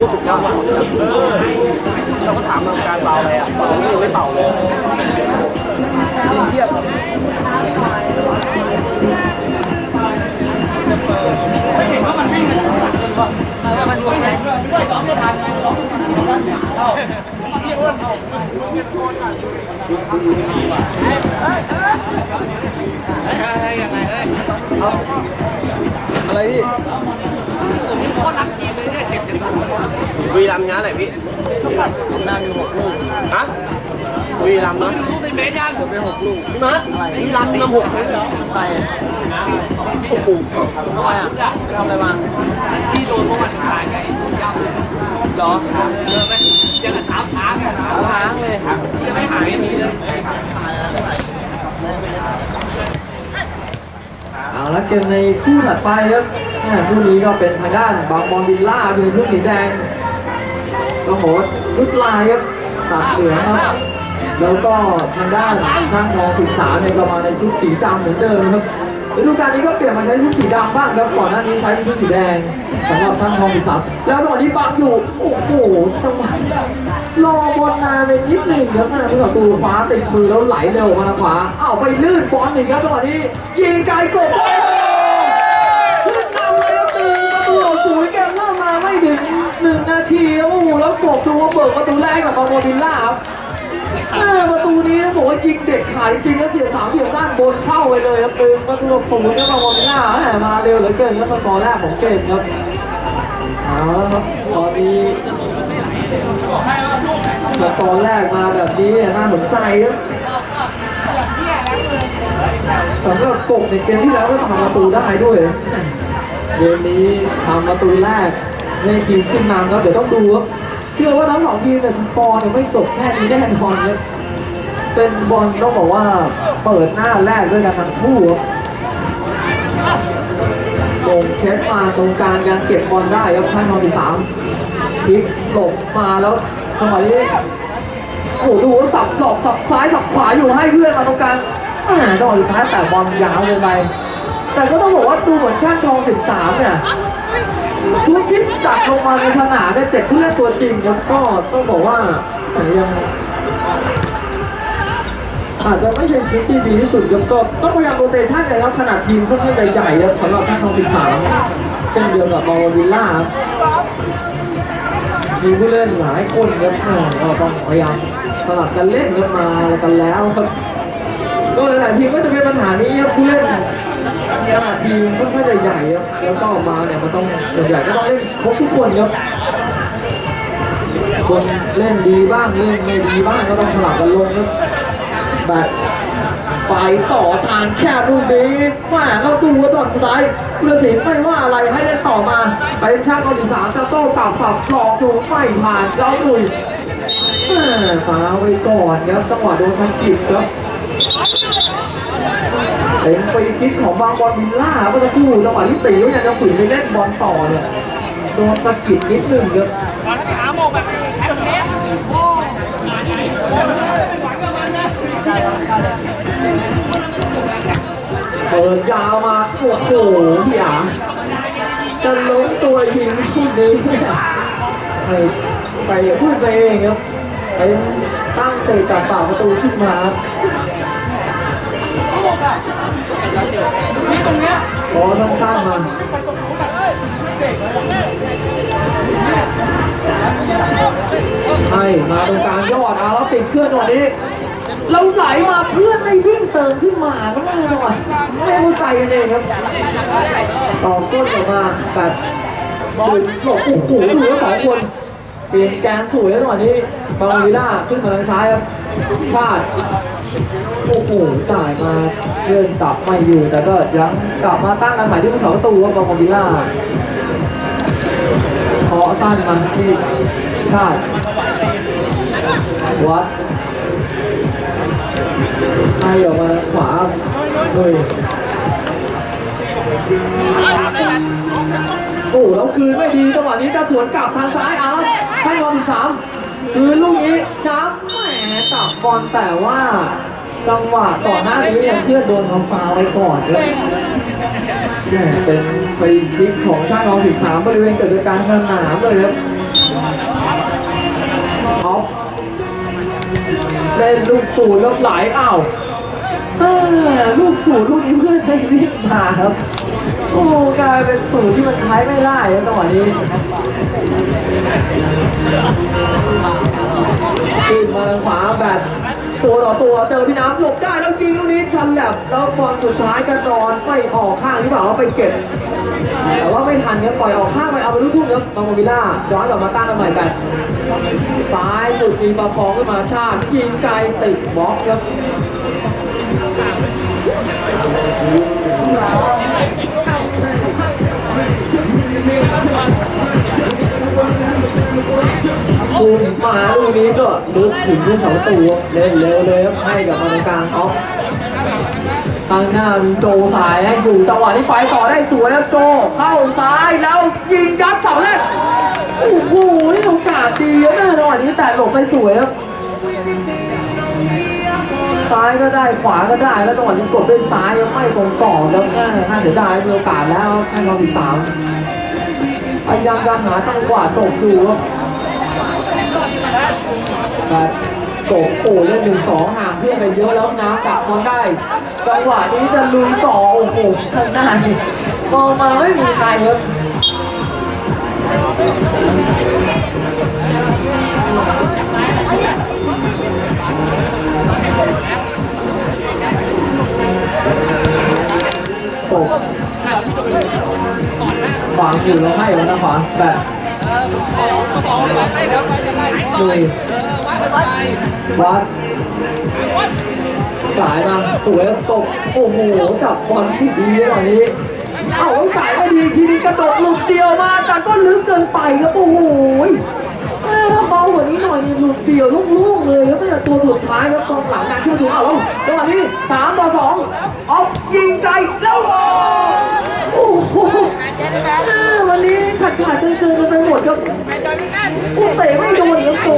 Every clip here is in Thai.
สุดยอดเราก็ถามกรรมการเป่าอะไรอะตอนนี้ยังไม่เป่าเลยยิงเทียบไม่เห็นว่ามันวิ่งมันมันวิ่งไหนด้วยสองไม่ทันไงสองอะไรพี่ โคตรรักทีมเลยเนี่ยเจ็บจังวีรัมย์งานไหนพี่หน้ามีหกลูกฮะวีรัมย์นะรูปในเฟซยังไปหกลูกพี่มาวีรัมย์นำหกเลยเหรอไปโอ้โหทำไมอะทำอะไรมาที่โดนเมื่อวันถ่ายไงยาวเลยเหรอเจอไหมเจอกับเท้าช้างอะค้างเลยยังไม่หายมีเลย เอาละเกมในคู่ถัดไปครับคู่นี้ก็เป็นทางด้านบางบอลวิลล่าเป็นชุดสีแดงก็โหดชุดลายครับตัดเหลืองครับแล้วก็ทางด้านทางทองสิบสาเนี่ยก็มาในชุดสีดำเหมือนเดิมครับ ฤดูกาลนี้ก็เปลี่ยนมาใช้ชุดสีดำบ้างครับก่อนหน้านี้ใช้ชุดสีแดงสำหรับช่างทองศึกษาแล้วตอนนี้บังอยู่โอ้โหจังหวะรอบอลนานไปนิดหนึ่งครับนะผู้ต่อตูฟ้าติดมือแล้วไหลเร็วมาทางขวาอ้าวไปลื่นบอลอีกครับจังหวะนี้ยิงไกลกบโอ้โหขึ้นนำเลยครับหนึ่งประตูต่อศูนย์เกมเริ่มมาไม่ถึงหนึ่งนาทีโอ้โหแล้วกบดูว่าเบิกประตูแรกกับบางบอลวิลล่าครับ แม่ประตูนี้บอกว่ายิงเด็ดขาดจริงๆแล้วเสียสามเสียด้านบนเข้าไปเลยครับเป็นประตูศูนย์ครับบอลหน้าแหมมาเร็วเหลือเกินครับสกอร์แรกของเกมครับเอาครับตอนนี้สกอร์แรกมาแบบนี้น่าสนใจครับสำหรับกบในเกมที่แล้วก็ทำประตูได้ด้วยเกมนี้ทำประตูแรกให้ทีมขึ้นนำครับเดี๋ยวต้องดูครับ เชื่อว่าทั้งสองทีมเนี่ยสกอร์เนี่ยไม่จบแค่นี้แน่นอนครับเป็นบอลต้องบอกว่าเปิดหน้าแรกด้วยกันทั้งคู่ครับลงเช็คมาตรงกลางยังเก็บบอลได้ครับท่านนอนที่สามพลิกหลบมาแล้วจังหวะนี้โอ้โหดูสับหลอกสับซ้ายสับขวาอยู่ให้เพื่อนมาตรงกลางอ่าจังหวะสุดท้ายแต่บอลยาวเกินไปแต่ก็ต้องบอกว่าดูเหมือนช่างทองสิบสามเนี่ย ชุดที่จัดลงมาในสนามได้เจ็ดผู้เล่นตัวจริงครับก็ต้องบอกว่ายังอาจจะไม่ใช่ชุดที่ดีที่สุดครับก็ต้องพยายามโรเตชันเลยครับขนาดทีมค่อนข้างใหญ่ๆครับสำหรับท่านทองสิบสามเช่นเดียวกับบอลวิลล่ามีผู้เล่นหลายคนครับก็ต้องพยายามสลับกันเล่นกันมากันแล้วครับก็หลายๆทีมก็จะเป็นปัญหานี้ครับผู้เล่น ขนาดทีมค่อนข้างจะใหญ่ครับแล้วก็ออกมาเนี่ยมันต้องใหญ่ก็ต้องเล่นครบทุกคนครับคนเล่นดีบ้างเล่นไม่ดีบ้างก็ต้องสลับกันลงครับแบบไปต่อทางแคบลูกนี้แม่เราดูว่าตอนสุดท้ายกุลศิลป์ไม่ว่าอะไรให้เล่นต่อมา ไปช่างเกาหลีสามจะโต้กลับสับหลอกดูไม่ผ่านเจ้าดุยฟ้าไว้ก่อนครับจังหวะโดนทางกิจครับ เป็นฟรีคิกของบางบอลวิลล่าเมื่อสักครู่จังหวะที่ตีก็ยังจะฝืนไปเล่นบอลต่อเนี่ยโดนสะกิดนิดนึงครับตอนขาโมกแบบแค่เมตรโอ้ยเปิดยาวมาโอ้โหพี่อาจะล้มตัวยิงคู่นี้ไปไปพูดไปเองครับไปตั้งเตะจากปากประตูขึ้นมา นี่ตรงเนี้ยพอสั้นๆมาใช่มาตรงกลางยอดเอาแล้วติดเคลื่อนตรงนี้เราไหลมาเพื่อนไม่วิ่งเติมขึ้นมาก็ไม่รู้จังหวะไม่เข้าใจกันเองครับต่อส้นออกมาแบบบอลหลบโอ้โหดูว่าสองคนเปลี่ยนแกนสวยแล้วจังหวะนี้บาลวิล่าขึ้นมาทางซ้ายครับพลาด โอ้โหจ่ายมาเลื่อนจับไม่อยู่ แต่ก็ยังกลับมาตั้งกันใหม่ที่ผู้สองประตูครับบาลวิล่าเคาะสั้นมาที่ชาติวัดให้ออกมาขวาเลยโอ้แล้วคืนไม่ดีจังหวะนี้จะสวนกลับทางซ้ายเอาให้บอลที่สามคืนลูกนี้ครับแหมจับบอลแต่ว่า จังหวะต่อนหน้านี้เนี่ยเพื่อนโดนทำฟาวล์ไว้ก่อนเลยแหมเป็นฟรีคิกของช่างรองสิบสามบริเวณเกิดกลางสนามเลยครับออฟเล่นลูกสูตรแล้วไหลอ้าวเอ้อลูกสูตรลูกนี้เพื่อนให้รีบมาครับ โอ้กลายเป็นสูตรที่มันใช้ไม่ได้ครับจังหวะนี้ขึ้นมาทางขวาแบบ ตัวต่อตัวเจอพี่น้ำหลบได้แล้วจริงลูกนี้ชันแหลบแล้วบอลสุดท้ายกระดอนไม่ออกข้างหรือเปล่าว่าไปเก็บแต่ว่าไม่ทันครับปล่อยออกข้างไปเอาไปลูกทุ่งครับบางโมวิลล่าย้อนกลับมาตั้งกันใหม่แบบซ้ายสุดจีประคองขึ้นมาชาติยิงไกลติดบล็อกครับ คุณมาลูกนี้ก็ลุกถึงที่เสาตัวเล่นเร็วเลยครับให้กับมาตรงกลางออฟทางหน้ามีโจสายให้อยู่จังหวะนี้ไปต่อได้สวยแล้วโจเข้าซ้ายแล้วยิงยัดเสาแรกโอ้โหนี่โอกาสดีนะจังหวะนี้แต่หลบไปสวยครับซ้ายก็ได้ขวาก็ได้แล้วจังหวะนี้กดด้วยซ้ายยังไม่ตรงต่อแล้วน่าเสียดายมีโอกาสแล้วใช่เราสิบสามพยายามจะหาจังหวะตกดูครับ แต่กบโอ้เล่นหนึ่งสองห่างเพื่อนไปเยอะแล้วนะกลับมาได้จังหวะนี้จะลุยต่อโอ้โหข้างหน้านี่มองมาไม่มีใครครับโอ้ขวางอยู่แล้วให้แล้วนะขวางแบ บลุยวัดสายมาสวยตกโอ้โหจับบอลที่ดีตอนนี้เอ้าสายไม่ดีทีนี้กระโดดลุดเดียวมาแต่ก็ลึกเกินไปครับโอ้โหเอ้ยถ้าเบากว่านี้หน่อยนี่หลุดเดียวลูกๆเลยครับตั้งแต่ตัวสุดท้ายครับกองหลังการขึ้นสูงเอาแล้วจังหวะนี้สามต่อสองออฟยิงไกลแล้วโอ้โห วันนี้ขัดขาดเกินๆกันไปหมดครับโอ้เตะไม่โดนครับโก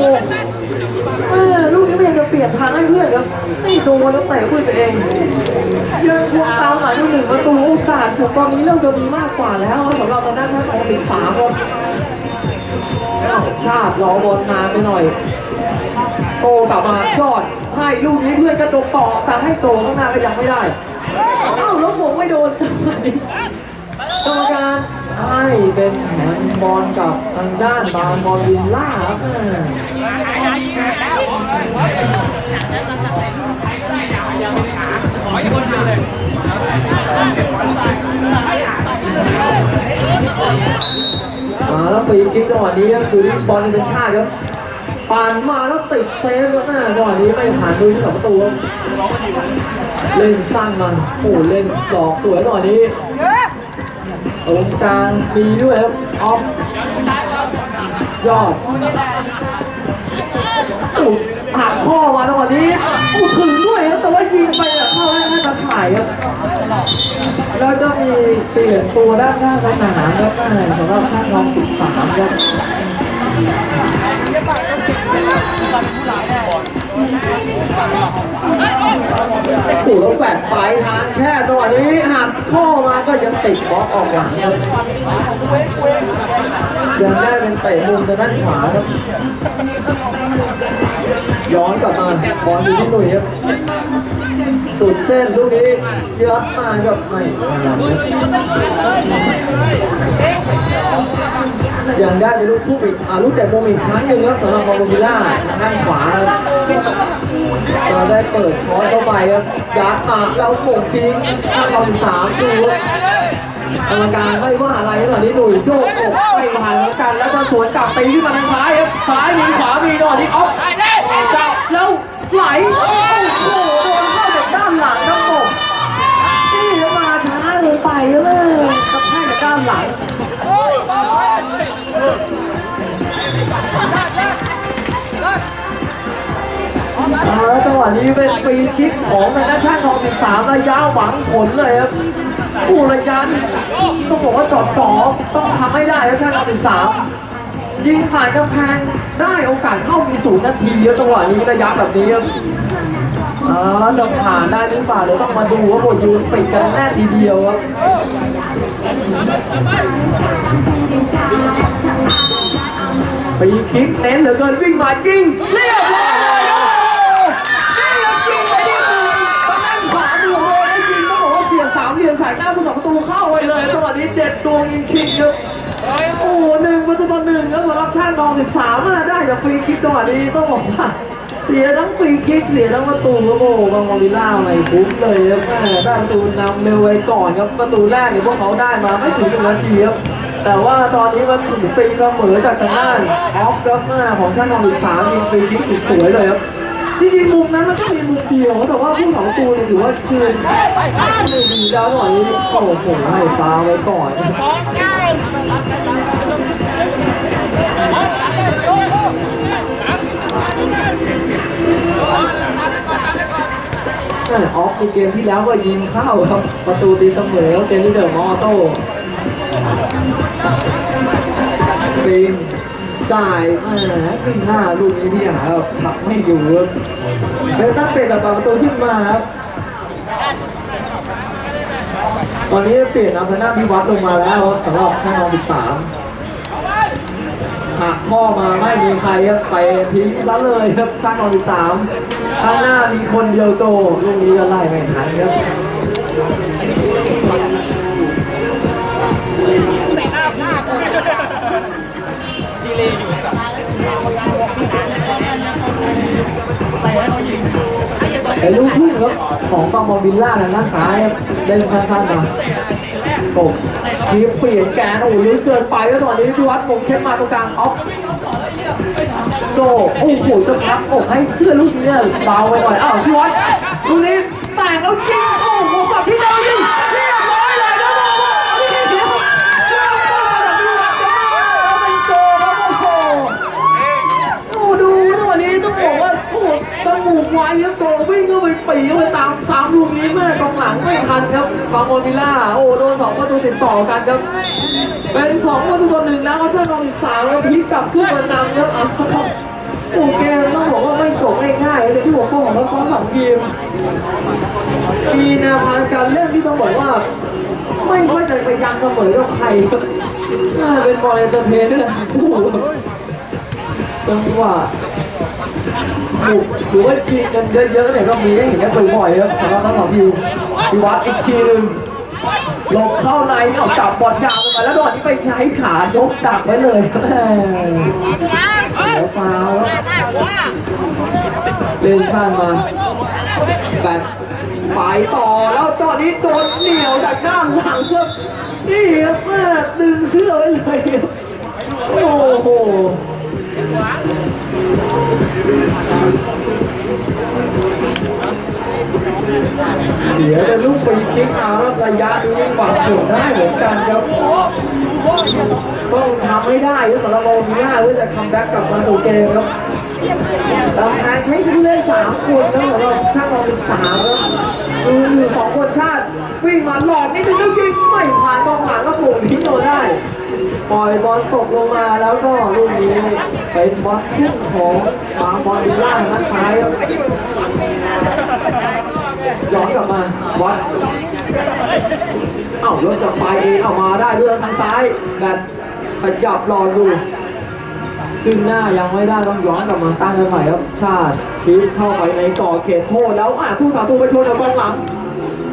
เออลูกนี้พยายามจะเปลี่ยนทางให้เพื่อนครับไม่โดนแล้วเตะเพื่อนตัวเองยังคงตามหลังอยู่หนึ่งประตูโอกาสถูกตอนนี้เริ่มจะมีมากกว่าแล้วสำหรับตอนนั้นชาติของสิบสามครับชาติรอบอลนานไปหน่อยโตกลับมายอดให้ลูกนี้เพื่อนกระจกต่อแต่ให้โตข้างหน้าก็ยังไม่ได้ เอ้าแล้วผมไม่โดนจังหวะนี้ กรรมการให้เป็นแฮนบอลกับทางด้านบาร์มอลวินล่าครับมาแล้วฟรีคิกจังหวะนี้ก็คือบอลเป็นชาติครับปานมาแล้วติดเซฟแล้วนะจังหวะนี้ไม่ผ่านมือที่สองประตูครับเล่นสั้นมันโอ้เล่นหลอกสวยจังหวะนี้ ตรงกลางมีด้วยครับออฟยอดหักข้อมาจังหวะนี้อ้ถึงด้วยครับแต่ว่ายิงไปอะเข้าให้ให้ตาข่ายครับแล้วจะมีเปลี่ยนตัวด้านหน้าสนามครับแม่สำหรับชาติทอง13ครับ ปู่แล้วแฝดไปทางแค่ตัวนี้หักข้อมาก็ยังติดบล็อกออกหลังครับยังได้เป็นเตะมุมทางด้านขวาครับ ย้อนกลับมาบอลอยู่ที่หนุ่ยครับสุดเส้นลูกนี้ยัดมากับไม่ ยังได้ในลูกทุ่งอีกอ่าลูกแต่มุมอีกครั้งหนึ่งครับสำหรับมอลวิลล่าทางด้านขวาครับจะได้เปิดคอร์สเข้าไปครับยัดมาแล้วโป่งทิ้งข้างเราสามดูครับกรรมการไม่ว่าอะไรตอนนี้หนุ่ยโยกอกไม่ผ่านเหมือนกัน แล้วก็สวนกลับตีขึ้นมาทางซ้ายครับซ้ายมีขวามีโดนที่ออฟจับแล้วไหล แล้วจังหวะนี้เป็นฟรีคิกของทางด้านช่างทอง13ระยะหวังผลเลยครับผู้ระยะนี่ต้องบอกว่าจอดสองต้องทำให้ได้ครับช่างทอง13ยิงผ่านกำแพงได้โอกาสเข้ามีศูนย์นาทีครับจังหวะนี้ระยะแบบนี้ครับแล้วจะผ่านได้หรือเปล่าเดี๋ยวต้องมาดูว่าโบยืนปิดกันแน่ทีเดียวครับฟรีคิกเน้นเหลือเกินวิ่งมาจริงเรียบร้อย ด็ดดวงจริงครับโอ้โหหนึ่งประตูต่อหนึ่งครับสำหรับช่างทองสิบสามาได้จากฟรีคิกจังหวะนี้ต้องบอกว่าเสียทั้งฟรีคิกเสียทั้งประตูครับโอ้บางมอวิลล่าไม่คุ้มเลยครับแม่ได้ประตูนำเร็วไว้ก่อนครับประตูแรกเนี่ยพวกเขาได้มาไม่ถึงหนึ่งนาทีครับแต่ว่าตอนนี้มันถึงตีเสมอจากทางด้านออฟครับหน้าของช่างทองสิบสามยิงฟรีคิกสุดสวยเลยครับ จริงมุมนั้นมันก็มีมุมเดียวแต่ว่าผู้สองประตูเนี่ยถือว่าคืนไม่ดีแล้วหน่อยโอ้โหให้ฟาวไว้ก่อนออฟในเกมที่แล้วก็ยิงเข้าครับ ประตูตีเสมอเกมที่เจอมอโต้ฟิล์ม จ่ายแหมขึ้นหน้าลูกนี้พี่หาแบบทับไม่อยู่ครับเป็นตั้งเป็นแบบประตูขึ้นมาครับ ตอนนี้เปลี่ยนอัมพนาพิวัตรลงมาแล้วสำหรับช่างนองสิบสามหักข้อมาไม่มีใครครับไปทิ้งซะเลยครับช่างนองสิบสามข้างหน้ามีคนเดียวโตลูกนี้ก็ไล่ไม่ทันครับ เป็นลูกทุ่งครับของบางบอลวิลล่านะด้านซ้ายครับเล่นสั้นๆมากบชี้เปลี่ยนแกนโอ้โหลึกเกินไปแล้วตอนนี้พิวัตรมงเช็คมาตรงกลางออฟโจโอ้โหจะพักอกให้เสื้อลูกนี้เนี่ยเบาไปหน่อยอ้าวพิวัตรลูกนี้แต่งแล้วจริงโอ้โหกลับที่เดิมจริงเรียบร้อยเลยนะโอ้โหนี่เดียวเริ่มต้นจากพิวัตรครับเป็นโจครับโอ้โห โอ้ดูจังหวะนี้ต้องบอกว่าโอ้โหส มูกไวครับโจวิ่งเข้าไปปีเข้าไปตามสามลูกนี้แม่กองหลังไม่ทันครับบางโมวิล่าโอ้โดนสองประตูติดต่อกันครับ เป็นสองประตูต่อหนึ่งแล้วเขาเชิญรองอีกสามแล้วพลิกกลับขึ้นมานำครับอาครับโอ้เกมต้องบอกว่าไม่จบง่ายๆเลยที่หัวข้อของเราทั้งสองทีมมีแนวทางการเล่นที่ต้องบอกว่าไม่ค่อยจะไปยังเสมอกับใครเป็นบอลเอนเตอร์เทนด้วยโอ้โหจังหวะ บุกหรือว่ายิงกันเยอะๆเนี่ยก็มีให้เห็นกันบ่อยๆครับสำหรับทั้งสองทีมพิวัตรอีกทีหนึ่งหลบเข้าในเอาจับบอลยาวลงมาแล้วดอนนี้ไปใช้ขายกดักไว้เลยแม่เดี๋ยวฟาวครับเล่นสั้นมาแบตไปต่อแล้วจอนี้โดนเหนียวจากด้านหลังครับนี่ครับแม่ดึง ลูกฟรีคิกมาแล้วระยะนี้หวังผลได้เหมือนกันครับต้องทำให้ได้ครับสำหรับโมมีน่าเพื่อจะคัมแบ็กกลับมาสู่เกมครับตำแหน่งใช้ผู้เล่นสามคนนะสำหรับช่างเราสิบสามครับดูอยู่สองคนชาติวิ่งมาหลอกนิดนึงแล้วยิงไม่ผ่านกองหลังก็โผล่ทิ้งโดนได้ปล่อยบอลตกลงมาแล้วก็ลูกนี้เป็นบอลพุ่งของบางบอลดีล่าด้านซ้ายครับ ย้อนกลับมาวัดเอ้ารถจะไปเองเอามาได้ด้วยทางซ้ายแบบขยับรอดูขึ้นหน้ายังไม่ได้ต้องย้อนกลับมาตั้งกันใหม่ครับชาติชีสเข้าไปในก่อเขตโทษแล้วอะผู้สาตูไปชนกับกองหลัง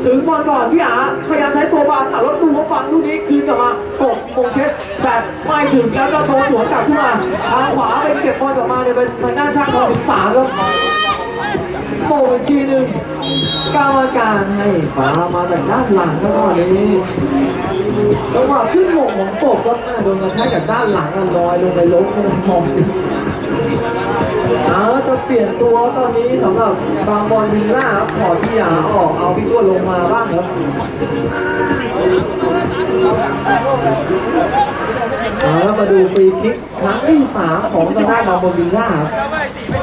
ถึงบอลก่อนพี่อาพยายามใช้ตัวบอลอะรถดูว่าฟังลูกนี้คืนกลับมาตกโมงเช็ดแบบไม่ถึงแล้วก็โดนสวนกลับขึ้นมาทางขวาไปเก็บบอลกลับมาเนี่ยเป็นทางด้านช่างของถึงสามครับโมงอีกทีหนึ่ง กรรมการให้ฟ้ามาจากด้านหลังก็ตอนนี้จังหวะขึ้นโมงของปกก็น่าโดนกระแทกจากด้านหลังอะลอยลงไปล้มลยมองเอาจะเปลี่ยนตัวตอนนี้สำหรับบางบอลวิลล่าครับขอที่อยาออกเอาพี่ตัวลงมาบ้างครับเอาแล้วมาดูฟรีคิกครั้งที่สามของทางด้านบางบอลวิลล่าครับแล้วไม่ติไ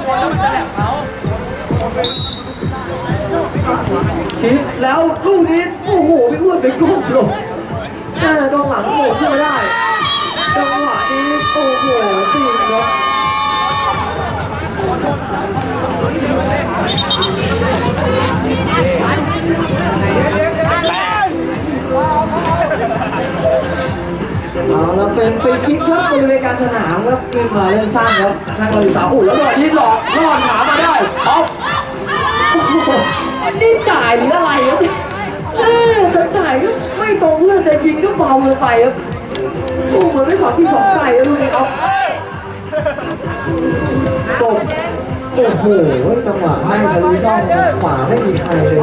ป ชี้แล้วลูกนี้โอ้โหพี่อ้วนไปก้มลงแม่ตรงหลังโหมดขึ้นมาได้จังหวะนี้โอ้โหตีครับเอาแล้วเป็นฟรีคิกครับบริเวณการสนามครับขึ้นมาเล่นสร้างครับทางเราสาวอุ่นแล้วก็ที่หลอกลอดหามาได้เอา นี่จ่ายหรืออะไรครับเออจะจ่ายก็ไม่ตรงเพื่อนแต่ยิงก็เบาเลยไปครับโอ้เหมือนไม่สอนที่สองใจครับลูกนี้เอาตบโอ้โหจังหวะให้ทะลุช่องขวาไม่มีใครเลย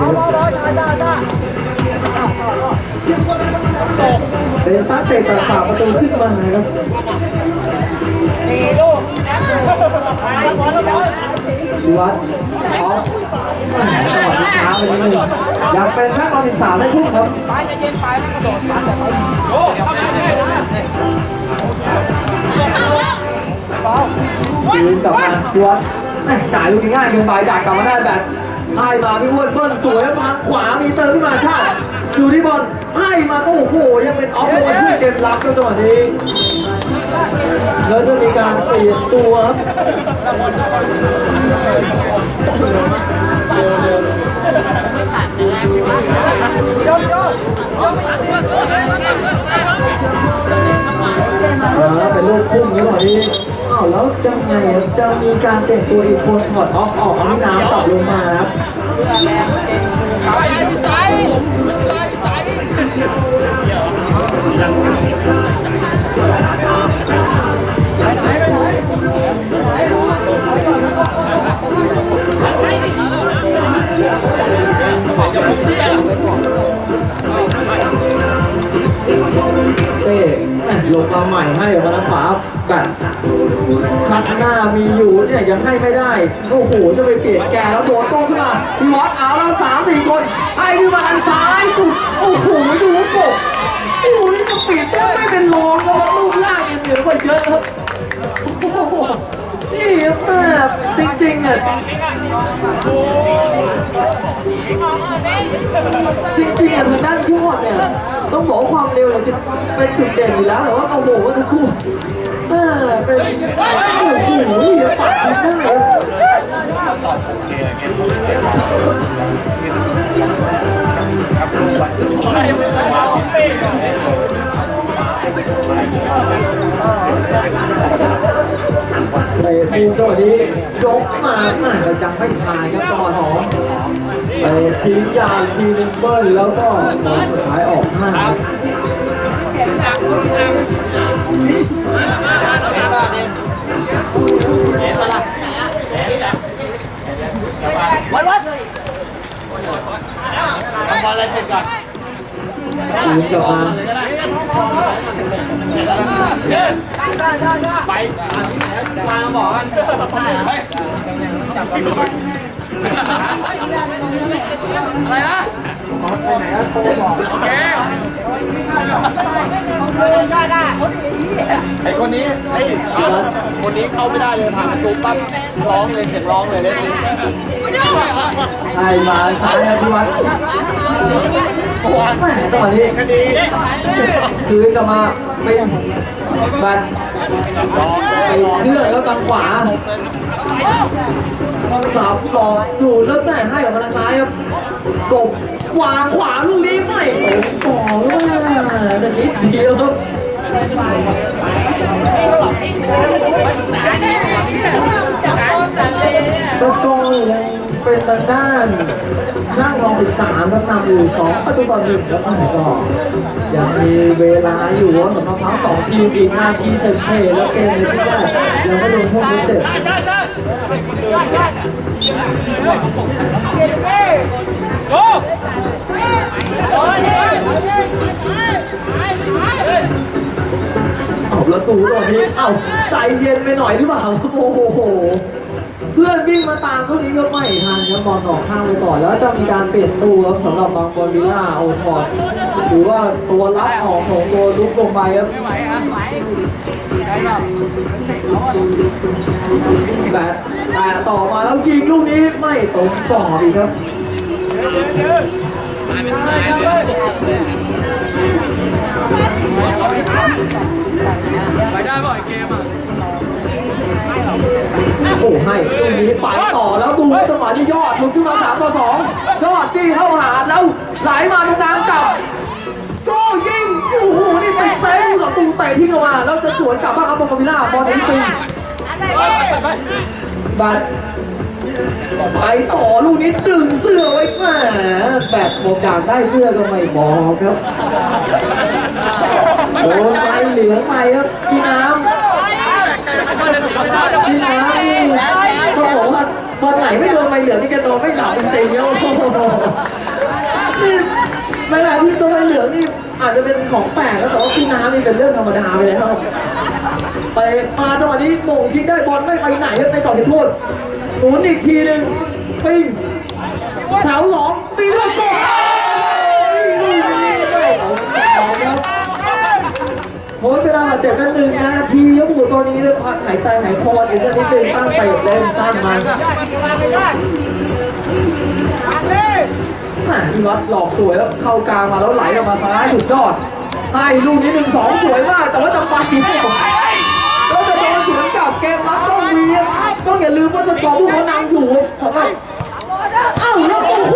เป็นตั้งเตะตัดฝาประตูขึ้นมานครับ ดีวัดออฟจังหวะที่ช้าไปนิดนึงอยากเป็นแค่ตอนที่สามได้ทุกครับยืนกลับมาดีวัดแม่จ่ายลูกง่ายเกินไปจ่ายกลับมาได้แบบให้มาพี่อ้วนเบิ้ลสวยมาขวามีเติมขึ้นมาชาติอยู่ที่บอลให้มาก็โอ้โหยังเป็นออฟโรดที่เกมรับกันจังหวะนี้ แล้วจะมีการเปลี่ยนตัวเป็นลูกพุ่งจังหวะนี้อ้าวแล้วจะไงครับจะมีการเปลี่ยนตัวอีกคนถอดออฟออกเอาที่น้ำตับลงมาครับ ให้ไม่ได้ โอ้โห จะไปเปลี่ยนแกแล้วโดนโต้ขึ้นมาทีวอตเอาแล้วสามสี่คนให้ขึ้นมาทางซ้ายสุด โอ้โห ดูว่าโกโอ้โหนี่จะปิดแทบไม่เป็นรองแล้วรูปร่างเนี่ยเหนือกว่าเยอะครับโอ้โหนี่แบบจริงๆอะจริงๆอะทางด้านยอดเนี่ย ต้องบอกความเร็วเนี่ยเป็นจุดเด่นอยู่แล้วแต่ว่าเอาโหว่าทั้งคู่ เออเป็นโอ้โหปัดทิ้งได้แต่ทีมตัวนี้ยกมาอาจจะจำไม่ทายครับจังหวสองไปทิ้งยาวทีนึงเบิ้ลแล้วก็สุดท้ายออกข้า งครับทีมกลับมาไปมาบอกกันอะไรนะไปไหนก็โทรบอกโอเคไอ้คนนี้ไอคนนี้เข้าไม่ได้เลยผ่านประตูปั๊บร้องเลยเสียงร้องเลยเลย ไอ้มาซ้ายครับพี่วัดแม่ตอนนี้คืนกลับมาเป็นบัตรไปเชื่อแล้วกลางขวาสาวหลอกอยู่แล้วแม่ให้กับทางซ้ายครับกบวางขวาลูกนี้ไม่ตรงต่อว่าแต่นิดเดียวครับ ตะกนยังเป็นทางด้านช่างรองสิบสามครับนำอยู่สองประตูต่อหนึ่งแล้วก็ยังมีเวลาอยู่สำหรับทั้งสองทีมอีกนาทีเศษๆแล้วเกมนที่แรกยังไม่โดนพวกนี้เจ็บโอ้เอาประตูตอนนี้ เอ้าใจเย็นไปหน่อยหรือเปล่า โอ้โห เพื่อนวิ่งมาตามเท่านี้ก็ไม่ทันครับบอลออกข้างไปก่อน แล้วจะมีการเปลี่ยนตัวครับสำหรับบางบอลวิลล่าโอทอดหรือว่าตัวรับของของตัวลุกลงไปครับไม่ไหวอะไหวแต่แต่ต่อมาแล้วยิงลูกนี้ไม่ตรงต่ออีกครับไปได้ป่ะไอเกมอะ โอ้ให้ลูกนี้ไปต่อแล้วดูจังหวะที่ยอดลุกขึ้นมาสามต่อสองยอดจี้เข้าหาแล้วไหลมาตรงกลางจับโจยิงโอ้โหนี่ไปเซฟลูกประตูเตะทิ้งออกมาแล้วจะสวนกลับบ้างครับบอลวิล่าบอลถึงปิงบัตรไปต่อลูกนี้ดึงเสื้อไว้แหมแบบบอกอยากได้เสื้อก็ไม่บอกครับโดนใบเหลืองไปครับพี่น้ำ พี่น้ำนี่ก็บอกว่าวันไหนไม่โดนใบเหลือนี่แกนอนไม่หลับจริงๆเนี่ยโอ้โหนี่เวลาที่ตัวเหลืองนี่อาจจะเป็นของแปลกแล้วแต่ว่าพี่น้ำนี่เป็นเรื่องธรรมดาไปแล้วไปมาจังหวะนี้โมงยิงได้บอลไม่ไปไหนครับในต่อจุดโทษหมุนอีกทีหนึ่งปิ้งแถวสองตีลูกก่อน ลูกนี้ไม่เอาครับโค้ชเวลาบาดเจ็บกันหนึ่งนาทียกหูตัวนี้เลยพักหายใจหายคออีกสักนิดหนึงตั้งเตะเล่นสร้างมันอีวัดหลอกสวยแล้วเข้ากลางมาแล้วไหลออกมาซ้ายสุดยอดให้ลูกนี้หนึ่งสองสวยมาก แต่ว่าจะไปแล้วจะโดนสวนกลับเกมรับต้องมีครับต้องอย่าลืมว่าสกอร์พวกเขานำอยู่สำหรับอ้าแล้วโอ้โห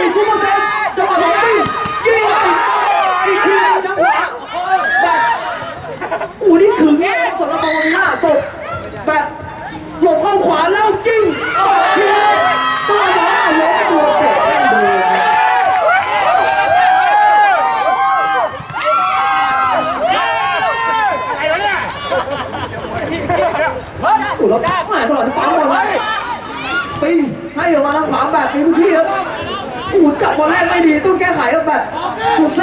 นี่ชุดเปอร์เซนต์จังหวะของตียิงอีกทีหนึงจังหวะแบบโอ้นี่ถึงแง่สำหรับบอลหน้าตกแบบหลบเข้าขวาแล้วยิงแบบทีตัวสองล้มตัวเตะไม่โดนโอ้แล้วแหม่ตลอดที่ปั๊มบอลไว้ปีให้ออกมาทางขวาแบบนี้ทุกทีครับโอ้โหจับบอลแรกไม่ดี ต้องแ